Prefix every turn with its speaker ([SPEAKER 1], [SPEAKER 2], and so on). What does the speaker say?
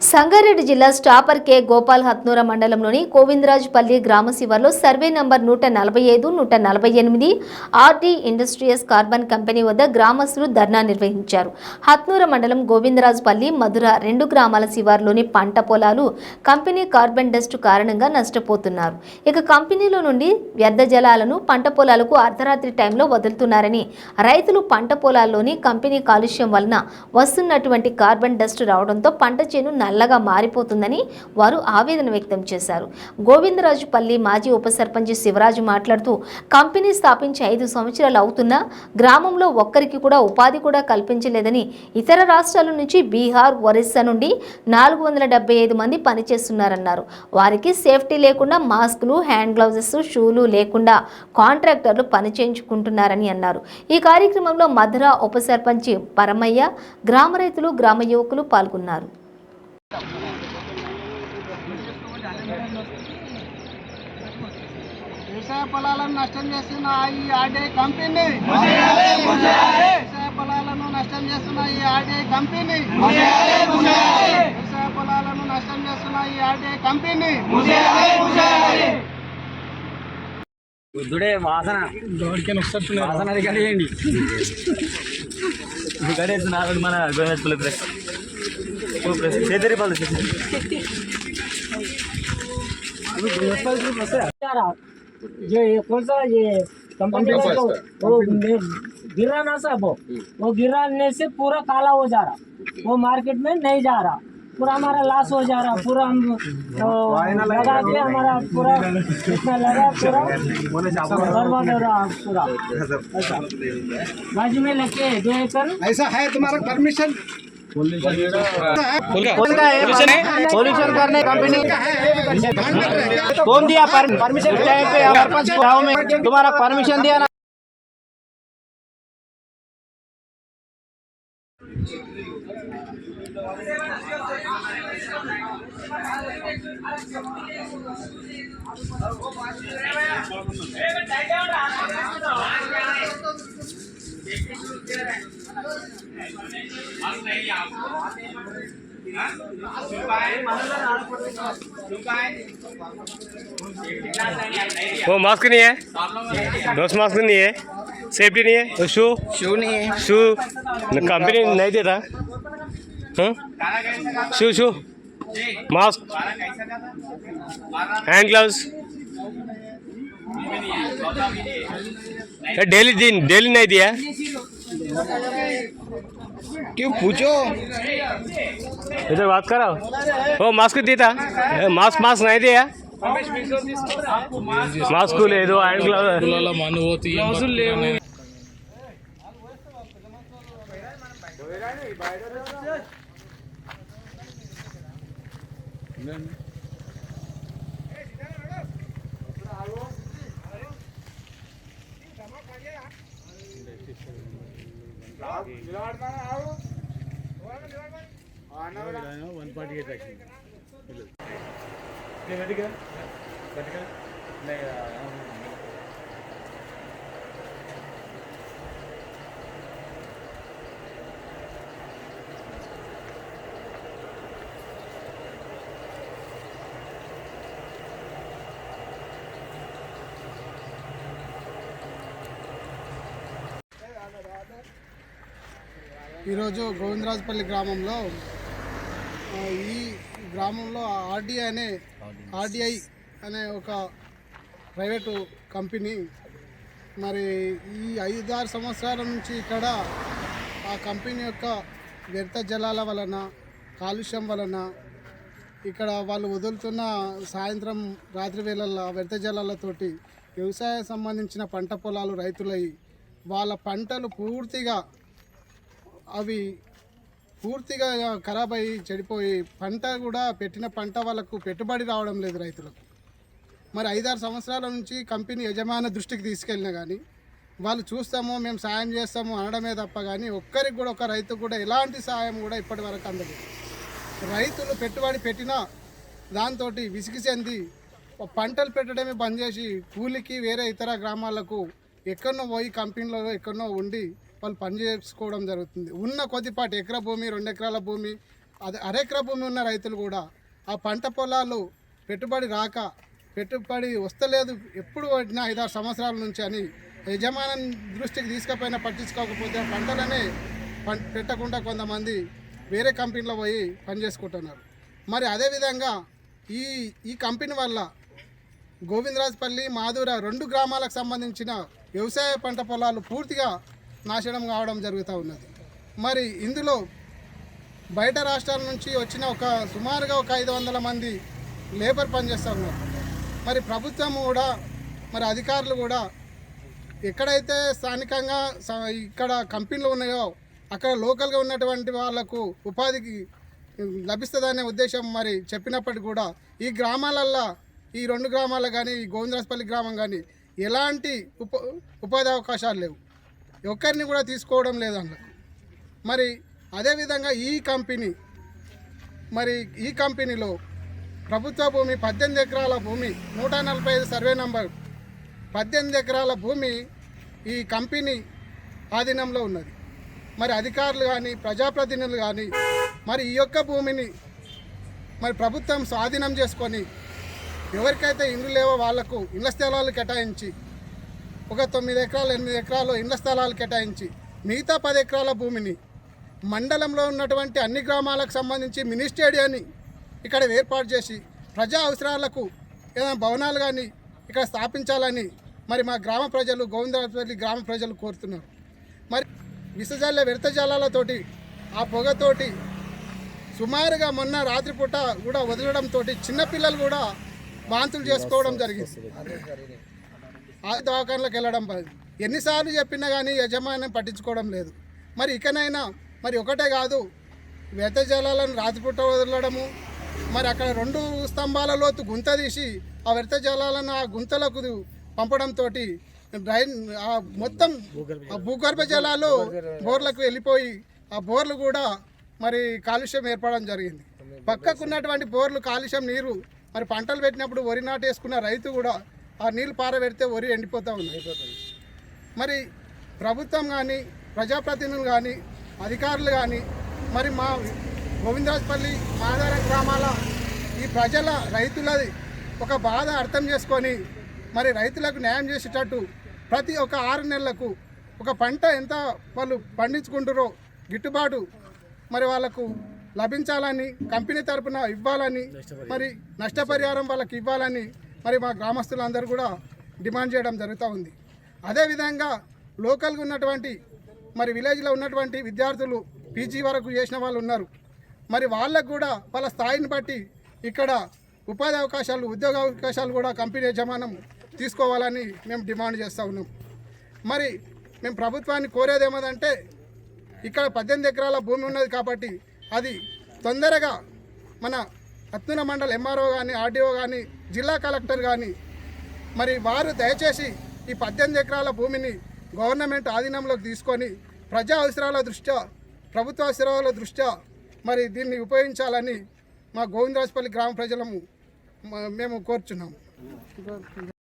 [SPEAKER 1] సంగారెడ్డి జిల్లా stopper K Gopal Hatnoora మండలంలోని గోవిందరాజుపల్లి గ్రామ శివార్లో సర్వే నంబర్ నూట నలభై ఐదు నూట నలభై ఎనిమిది ఆర్డి ఇండస్ట్రియస్ కార్బన్ కంపెనీ వద్ద గ్రామస్తులు ధర్నా నిర్వహించారు. హత్నూర మండలం గోవిందరాజుపల్లి మధుర రెండు గ్రామాల శివార్లోని పంట పొలాలు కంపెనీ కార్బన్ డస్ట్ కారణంగా నష్టపోతున్నారు. ఇక కంపెనీలో నుండి వ్యర్థ జలాలను పంట పొలాలకు అర్ధరాత్రి టైంలో వదులుతున్నారని రైతులు పంట పొలాల్లోని కంపెనీ కాలుష్యం వలన వస్తున్నటువంటి కార్బన్ డస్ట్ రావడంతో పంట చేను నల్లగా మారిపోతుందని వారు ఆవేదన వ్యక్తం చేశారు. గోవిందరాజుపల్లి మాజీ ఉప సర్పంచ్ శివరాజు మాట్లాడుతూ కంపెనీ స్థాపించి ఐదు సంవత్సరాలు అవుతున్నా గ్రామంలో ఒక్కరికి కూడా ఉపాధి కూడా కల్పించలేదని ఇతర రాష్ట్రాల నుంచి బీహార్ ఒరిస్సా నుండి నాలుగు వందల డెబ్బై ఐదు మంది పనిచేస్తున్నారన్నారు. వారికి సేఫ్టీ లేకుండా మాస్కులు హ్యాండ్ గ్లౌజెస్ షూలు లేకుండా కాంట్రాక్టర్లు పని చేయించుకుంటున్నారని అన్నారు. ఈ కార్యక్రమంలో మధుర ఉప సర్పంచ్ పరమయ్య గ్రామ రైతులు గ్రామ యువకులు పాల్గొన్నారు.
[SPEAKER 2] వ్యవసాయ పొలాలను నష్టం చేస్తున్న ఈ ఆర్డీఐ కంపెనీ. వ్యవసాయ పొలాలను నష్టం చేస్తున్న ఈ ఆర్డీఐ కంపెనీ. వ్యవసాయ పొలాలను నష్టం చేస్తున్న ఈ ఆర్డీఐ కంపెనీ.
[SPEAKER 3] బుద్ధుడే వాసన. వాసన అది నాలుగు మన గణేష్
[SPEAKER 4] ये कौन सा ये कंपनी वो गिरा ना वो वो गिराने से पूरा काला हो जा रहा वो मार्केट में नहीं जा रहा पूरा हमारा लॉस हो जा रहा पूरा हम लगा के हमारा पूरा लगा पूरा बर्बाद हो रहा पूरा बाजू में लेके दो एकड़
[SPEAKER 2] ऐसा है तुम्हारा परमिशन
[SPEAKER 3] पोल्यूशन करने कंपनी कौन दिया परमिशन गाँव में तुम्हारा परमिशन दिया ना
[SPEAKER 5] वो मास्क नहीं है? दोस्त मास्क नहीं है। सेफ्टी नहीं है? तो शू?
[SPEAKER 3] शू नहीं है।
[SPEAKER 5] शू? कंपनी नहीं देता। हाँ? Shoe shoe. Mask. Hand gloves. Daily दिन डेली नहीं दिया।
[SPEAKER 3] क्यों पूछो?
[SPEAKER 5] इधर बात करो वो मास्क देता मास्क मास्क नहीं दिया। मास्क ले दो hand glove Thank you. Mask లేదు హ్యాండ్ గ్లౌజ్
[SPEAKER 2] ఈరోజు గోవిందరాజపల్లి గ్రామంలో ఈ గ్రామంలో ఆర్డీఐ అనే ఆర్డీఐ అనే ఒక ప్రైవేటు కంపెనీ మరి ఈ ఐదారు సంవత్సరాల నుంచి ఇక్కడ ఆ కంపెనీ యొక్క వ్యర్థ జలాల వలన కాలుష్యం వలన ఇక్కడ వాళ్ళు వదులుతున్న సాయంత్రం రాత్రి వేళల్లో వ్యర్థ జలాలతోటి వ్యవసాయం సంబంధించిన పంట పొలాలు రైతులై వాళ్ళ పంటలు పూర్తిగా అవి పూర్తిగా ఖరాబ్ అయ్యి చెడిపోయి పంట కూడా పెట్టిన పంట వాళ్ళకు పెట్టుబడి రావడం లేదు రైతులకు. మరి ఐదారు సంవత్సరాల నుంచి కంపెనీ యజమాని దృష్టికి తీసుకెళ్ళినా కానీ వాళ్ళు చూస్తాము మేము సాయం చేస్తాము అనడమే తప్ప కానీ ఒక్కరికి కూడా ఒక రైతు కూడా ఎలాంటి సాయం కూడా ఇప్పటి వరకు అందలేదు. రైతులు పెట్టుబడి పెట్టినా దాంతో విసిగి చెంది పంటలు పెట్టడమే బంద్ చేసి కూలికి వేరే ఇతర గ్రామాలకు ఎక్కడనో పోయి కంపెనీలలో ఎక్కడో ఉండి వాళ్ళు పని చేసుకోవడం జరుగుతుంది. ఉన్న కొద్దిపాటి ఎకరా భూమి రెండు ఎకరాల భూమి అదే అరెకర భూమి ఉన్న రైతులు కూడా ఆ పంట పొలాలు పెట్టుబడి రాక పెట్టుబడి వస్తలేదు ఎప్పుడు పడిన ఐదారు సంవత్సరాల నుంచి అని యజమానం దృష్టికి తీసుకపోయినా పట్టించుకోకపోతే ఆ పంటలనే పెట్టకుండా కొంతమంది వేరే కంపెనీలో పోయి పనిచేసుకుంటున్నారు మరి అదేవిధంగా ఈ ఈ కంపెనీ వల్ల గోవిందరాజపల్లి మాధుర రెండు గ్రామాలకు సంబంధించిన వ్యవసాయ పంట పొలాలు పూర్తిగా నాశనం కావడం జరుగుతూ ఉన్నది. మరి ఇందులో బయట రాష్ట్రాల నుంచి వచ్చిన ఒక సుమారుగా ఒక ఐదు వందల మంది లేబర్ పనిచేస్తూ ఉన్నారు. మరి ప్రభుత్వం కూడా మరి అధికారులు కూడా ఎక్కడైతే స్థానికంగా స- ఇక్కడ కంపెనీలు ఉన్నాయో అక్కడ లోకల్గా ఉన్నటువంటి వాళ్ళకు ఉపాధికి లభిస్తుందనే ఉద్దేశం మరి చెప్పినప్పటికీ కూడా ఈ గ్రామాలల్లో ఈ రెండు గ్రామాలు కానీ ఈ గోవిందరాజపల్లి గ్రామం కానీ ఎలాంటి ఉప ఉపాధి అవకాశాలు లేవు. ఒక్కరిని కూడా తీసుకోవడం లేదు అందులో మరి అదేవిధంగా ఈ కంపెనీ మరి ఈ కంపెనీలో ప్రభుత్వ భూమి పద్దెనిమిది ఎకరాల భూమి నూట నలభై ఐదు సర్వే నంబర్ పద్దెనిమిది ఎకరాల భూమి ఈ కంపెనీ ఆధీనంలో ఉన్నది. మరి అధికారులు కానీ ప్రజాప్రతినిధులు కానీ మరి ఈ యొక్క భూమిని మరి ప్రభుత్వం స్వాధీనం చేసుకొని ఎవరికైతే ఇండ్లు లేవో వాళ్ళకు ఇళ్ళ స్థలాలు కేటాయించి ఒక తొమ్మిది ఎకరాలు ఎనిమిది ఎకరాలు ఇళ్ళ స్థలాలు కేటాయించి మిగతా పది ఎకరాల భూమిని మండలంలో ఉన్నటువంటి అన్ని గ్రామాలకు సంబంధించి మినీ స్టేడియాన్ని ఇక్కడ ఏర్పాటు చేసి ప్రజా అవసరాలకు ఏదైనా భవనాలు కానీ ఇక్కడ స్థాపించాలని మరి మా గ్రామ ప్రజలు గోవిందరాజపల్లి గ్రామ ప్రజలు కోరుతున్నారు. మరి విసజాల వ్యర్థజాలాలతోటి ఆ పొగతోటి సుమారుగా మొన్న రాత్రిపూట కూడా వదలడంతో చిన్నపిల్లలు కూడా వాంతులు చేసుకోవడం జరిగింది. ఆ దవాఖానలకు వెళ్ళడం ప- ఎన్నిసార్లు చెప్పినా కానీ యజమాని పట్టించుకోవడం లేదు. మరి ఇకనైనా మరి ఒకటే కాదు వ్యర్థ జలాలను రాత్రిపూట వదలడము మరి అక్కడ రెండు స్తంభాల లోతు గుంత తీసి ఆ వ్యర్థ జలాలను ఆ గుంతలకు పంపడంతో డ్రైన్ ఆ మొత్తం ఆ భూగర్భ జలాలు బోర్లకు వెళ్ళిపోయి ఆ బోర్లు కూడా మరి కాలుష్యం ఏర్పడడం జరిగింది. పక్కకున్నటువంటి బోర్లు కాలుష్యం నీరు మరి పంటలు పెట్టినప్పుడు వరి నాటేసుకున్న రైతు కూడా ఆ నీళ్ళు పారబెడితే వరి ఎండిపోతూ ఉంది. మరి ప్రభుత్వం కానీ ప్రజాప్రతినిధులు కానీ అధికారులు కానీ మరి మా గోవిందరాజపల్లి మాదార గ్రామాల ఈ ప్రజల రైతులది ఒక బాధ అర్థం చేసుకొని మరి రైతులకు న్యాయం చేసేటట్టు ప్రతి ఒక్క ఆరు నెలలకు ఒక పంట ఎంత వాళ్ళు పండించుకుంటారో గిట్టుబాటు మరి వాళ్ళకు లభించాలని కంపెనీ తరపున ఇవ్వాలని మరి నష్టపరిహారం వాళ్ళకి ఇవ్వాలని మరి మా గ్రామస్తులందరూ కూడా డిమాండ్ చేయడం జరుగుతూ ఉంది. అదేవిధంగా లోకల్గా ఉన్నటువంటి మరి విలేజ్లో ఉన్నటువంటి విద్యార్థులు పీజీ వరకు చేసిన వాళ్ళు ఉన్నారు. మరి వాళ్ళకు కూడా వాళ్ళ స్థాయిని బట్టి ఇక్కడ ఉపాధి అవకాశాలు ఉద్యోగ అవకాశాలు కూడా కంపెనీ యజమానం తీసుకోవాలని మేము డిమాండ్ చేస్తూ ఉన్నాం. మరి మేము ప్రభుత్వాన్ని కోరేది ఏమదంటే ఇక్కడ పద్దెనిమిది ఎకరాల భూమి ఉన్నది కాబట్టి అది తొందరగా మన అత్తున మండల ఎంఆర్ఓ కానీ ఆర్డీఓ కానీ జిల్లా కలెక్టర్ కానీ మరి వారు దయచేసి ఈ పద్దెనిమిది ఎకరాల భూమిని గవర్నమెంట్ ఆధీనంలోకి తీసుకొని ప్రజా అవసరాల దృష్ట్యా ప్రభుత్వ అవసరాల దృష్ట్యా మరి దీన్ని ఉపయోగించాలని మా గోవిందరాజపల్లి గ్రామ ప్రజలము మేము కోరుచున్నాము.